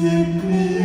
simply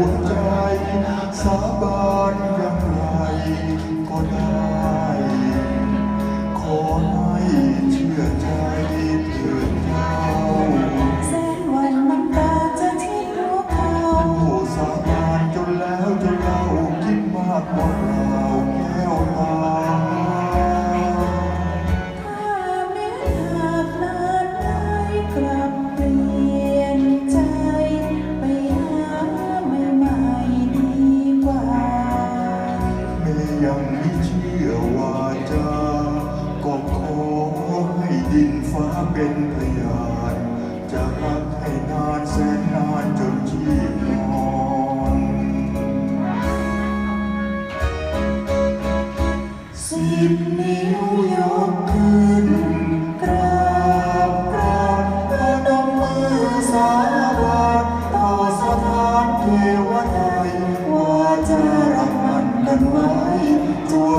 หัวใจ สาบานอย่างไรก็ได้ ขอให้เชื่อใจเถิดเจ้าแสนวันน้ำตาจะทิ้งหัวเขาโอ้สาบาจนแล้วจนเราคิดมากกว่า ยังไม่เชื่อว่าจะก็ขอให้ดินฟ้าเป็นพยานจะรักให้นานแสนนานจนชีพนอนสิบนิ้วยกขึ้นกราบกราบและนมือสาบานต่อสถานเทวทัยว่าจะ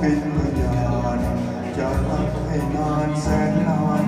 เป็นพยานจะรักให้นานแสนนาน